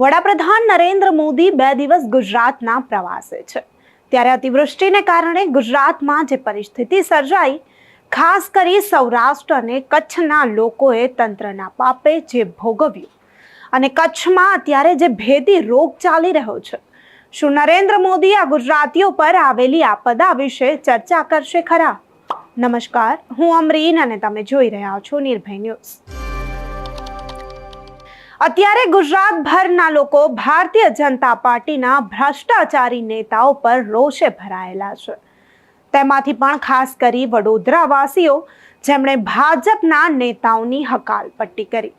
વડાપ્રધાન નરેન્દ્ર મોદી બે દિવસ ગુજરાતના પ્રવાસે છે. ત્યારે અતિવૃષ્ટિને કારણે ગુજરાતમાં જે પરિસ્થિતિ સર્જાઈ, ખાસ કરી સૌરાષ્ટ્ર અને કચ્છના લોકોએ તંત્રના પાપે જે ભોગવ્યું અને કચ્છમાં અત્યારે જે ભેદી રોગ ચાલી રહ્યો છે. શું નરેન્દ્ર મોદી આ ગુજરાતીઓ પર આવેલી આપદા વિશે ચર્ચા કરશે ખરા? નમસ્કાર, હું અમરીન અને તમે જોઈ રહ્યા છો નિર્ભય ન્યૂઝ. અત્યારે ગુજરાતભરના લોકો ભારતીય જનતા પાર્ટીના ભ્રષ્ટાચારી નેતાઓ પર રોષે ભરાયેલા છે. તેમાંથી પણ ખાસ કરી વડોદરાવાસીઓ, જેમણે ભાજપના નેતાઓની હકાલપટ્ટી કરી.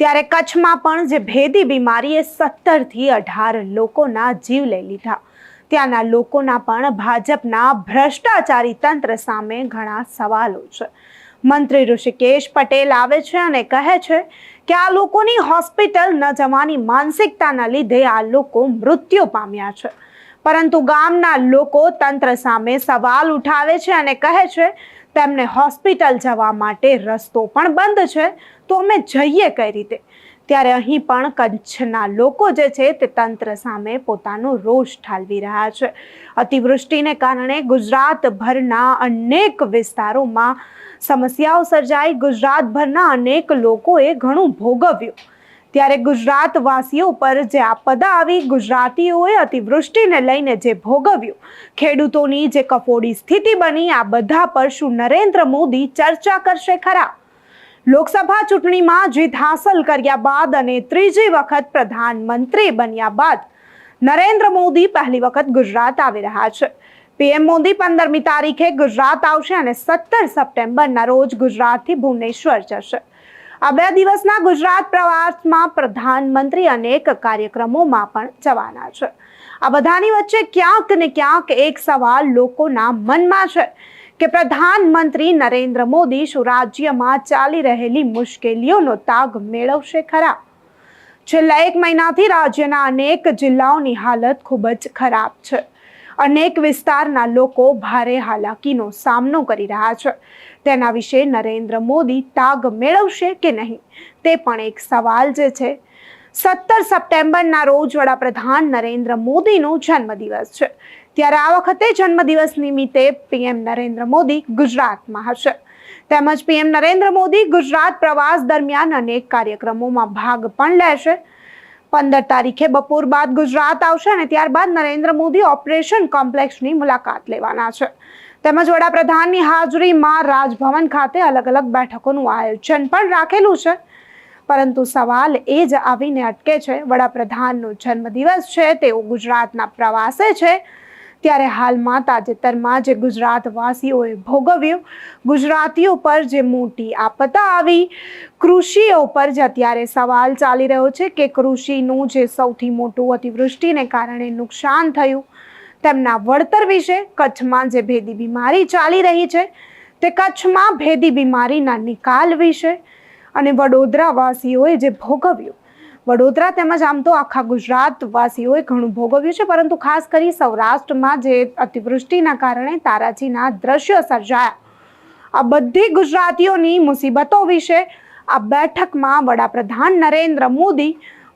ત્યારે કચ્છમાં પણ જે ભેદી બીમારીએ સત્તરથી અઢાર લોકોના જીવ લઈ લીધા. ત્યાંના લોકોના પણ ભાજપના ભ્રષ્ટાચારી તંત્ર સામે ઘણા સવાલો છે. મંત્રી ઋષિકેશ પટેલ આવે છે અને કહે છે કે આ લોકોની હોસ્પિટલ ન જવાની માનસિકતાના લીધે આ લોકો મૃત્યુ પામ્યા છે. પરંતુ ગામના લોકો તંત્ર સામે સવાલ ઉઠાવે છે અને કહે છે, તેમને હોસ્પિટલ જવા માટે રસ્તો પણ બંધ છે, તો અમે જઈએ કઈ રીતે? ત્યારે અહીં પણ કચ્છના લોકો જે છે તે તંત્ર સામે પોતાનો રોષ ઠાલવી રહ્યા છે. અતિવૃષ્ટિને કારણે ગુજરાતભરના અનેક વિસ્તારોમાં સમસ્યાઓ સર્જાઈ. ગુજરાતભરના અનેક લોકોએ ઘણું ભોગવ્યું. ત્યારે ગુજરાતવાસીઓ પર જે આપદા આવી, ગુજરાતીઓએ અતિવૃષ્ટિને લઈને જે ભોગવ્યું, ખેડૂતોની જે કફોડી સ્થિતિ બની, આ બધા પર શું નરેન્દ્ર મોદી ચર્ચા કરશે ખરા? લોકસભા ચૂંટણીમાં જીત હાંસલ કર્યા બાદ અને ત્રીજી વખત પ્રધાનમંત્રી બન્યા બાદ નરેન્દ્ર મોદી પહેલી વખત ગુજરાત આવી રહ્યા છે. પીએમ મોદી પંદરમી તારીખે ગુજરાત આવશે અને સત્તર સપ્ટેમ્બરના રોજ ગુજરાતથી ભુવનેશ્વર જશે. આ બે દિવસના ગુજરાત પ્રવાસમાં પ્રધાનમંત્રી અનેક કાર્યક્રમોમાં પણ જવાના છે. આ બધાની વચ્ચે ક્યાંક ને ક્યાંક એક સવાલ લોકોના મનમાં છે. કે પ્રધાનમંત્રી નરેન્દ્ર મોદી શું ચાલી રહેલી મુશ્કેલીઓનો તાગ મેળવશે ખરા? છેલ્લા એક મહિનાથી રાજ્યના અનેક જિલ્લાઓની હાલત ખૂબ જ ખરાબ છે. અનેક વિસ્તારના લોકો ભારે હાલાકીનો સામનો કરી રહ્યા છે. તેના વિશે નરેન્દ્ર મોદી તાગ મેળવશે કે નહીં? તે પણ એક સવાલ જે છે. સત્તર સપ્ટેમ્બરના રોજ વડાપ્રધાન નરેન્દ્ર મોદીનો જન્મદિવસ છે. ત્યારે આ વખતે જન્મદિવસ નિમિત્તે પીએમ નરેન્દ્ર મોદી ગુજરાતમાં હશે. તેમજ પીએમ નરેન્દ્ર મોદી ગુજરાત પ્રવાસ દરમિયાન અનેક કાર્યક્રમોમાં ભાગ પણ લેશે. પંદર તારીખે બપોર બાદ ગુજરાત આવશે અને ત્યારબાદ નરેન્દ્ર મોદી ઓપરેશન કોમ્પ્લેક્ષની મુલાકાત લેવાના છે. તેમજ વડાપ્રધાનની હાજરીમાં રાજભવન ખાતે અલગ અલગ બેઠકોનું આયોજન પણ રાખેલું છે. પરંતુ સવાલ એ જ આવીને અટકે છે, વડાપ્રધાનનો જન્મદિવસ છે, તેઓ ગુજરાતના પ્રવાસે છે ત્યારે હાલમાં તાજેતરમાં જે ગુજરાતવાસીઓએ ભોગવ્યું ગુજરાતીઓ પર જે મોટી આપતા આવી, કૃષિઓ પર જે અત્યારે સવાલ ચાલી રહ્યો છે કે કૃષિનું જે સૌથી મોટું અતિવૃષ્ટિને કારણે નુકસાન થયું, તેમના વળતર વિશે કચ્છમાં જે ભેદી બીમારી ચાલી રહી છે, તે કચ્છમાં ભેદી બીમારીના નિકાલ વિશે અને વડોદરાવાસીઓએ જે ભોગવ્યું વડોદરા તેમજ આમ તો આખા ગુજરાત વાસીઓએ ઘણું ભોગવ્યું છે, પરંતુ ખાસ કરી સૌરાષ્ટ્રમાં જે અતિવૃષ્ટિના કારણે તારાજીના દ્રશ્યો સર્જાયા. આ બધી ગુજરાતીઓની મુસીબતો વિશે આ બેઠકમાં વડાપ્રધાન નરેન્દ્ર મોદી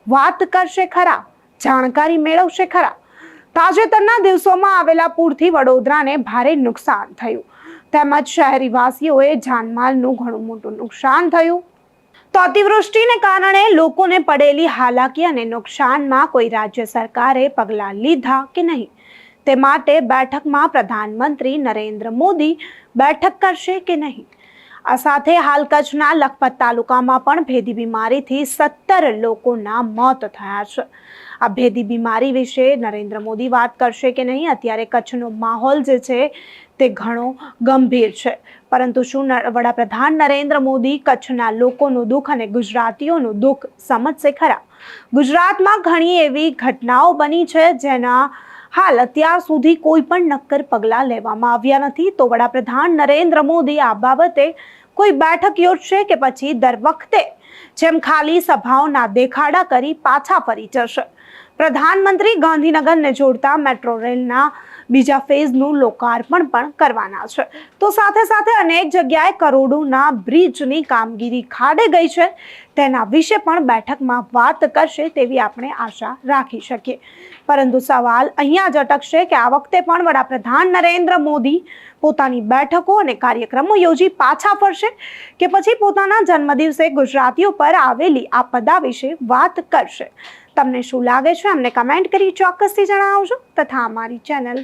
વાત કરશે ખરા, જાણકારી મેળવશે ખરા. તાજેતરના દિવસોમાં આવેલા પૂરથી વડોદરાને ભારે નુકસાન થયું. તેમજ શહેરીવાસીઓએ જાનમાલનું ઘણું મોટું નુકસાન થયું. તો અતિવૃષ્ટિને કારણે લોકોને પડેલી હાલાકી અને નુકસાનમાં કોઈ રાજ્ય સરકારે પગલાં લીધા કે નહીં? તે માટે બેઠકમાં પ્રધાનમંત્રી નરેન્દ્ર મોદી બેઠક કરશે કે નહીં? આ સાથે હાલ કચ્છના લખપત તાલુકામાં પણ ભેદી બીમારીથી સત્તર લોકોના મોત થયા છે. આ ભેદી બીમારી વિશે નરેન્દ્ર મોદી વાત કરશે કે નહીં? અત્યારે કચ્છનો માહોલ જે છે તે ઘણો ગંભીર છે. પરંતુ શું વડાપ્રધાન નરેન્દ્ર મોદી કચ્છના લોકોનું દુઃખ અને ગુજરાતીઓનું દુઃખ સમજશે ખરા? ગુજરાતમાં ઘણી એવી ઘટનાઓ બની છે જેના હાલ અત્યાર સુધી કોઈ પણ નક્કર પગલાં લેવામાં આવ્યા નથી. તો વડાપ્રધાન નરેન્દ્ર મોદી આ બાબતે કોઈ બેઠક યોજશે કે પછી દર વખતે જેમ ખાલી સભાઓના દેખાડા કરી પાછા ફરી જશે? પ્રધાનમંત્રી ગાંધીનગરને જોડતા મેટ્રો રેલના બીજા ફેઝનું લોકાર્પણ પણ કરવાના છે. તો સાથે સાથે અનેક જગ્યાએ કરોડોના બ્રિજની કામગીરી ખાડે ગઈ છે. તેના વિશે પણ બેઠકમાં વાત કરશે તેવી આપણે આશા રાખી શકીએ. પરંતુ સવાલ અહીંયા જ અટકશે કે આ વખતે પણ વડાપ્રધાન નરેન્દ્ર મોદી પોતાની બેઠકો અને કાર્યક્રમો યોજી પાછા ફરશે કે પછી પોતાના જન્મદિવસે ગુજરાતીઓ પર આવેલી આપદા વિશે વાત કરશે. તમને શું લાગે છે? અમને કમેન્ટ કરી ચોક્કસથી જણાવજો. તથા અમારી ચેનલ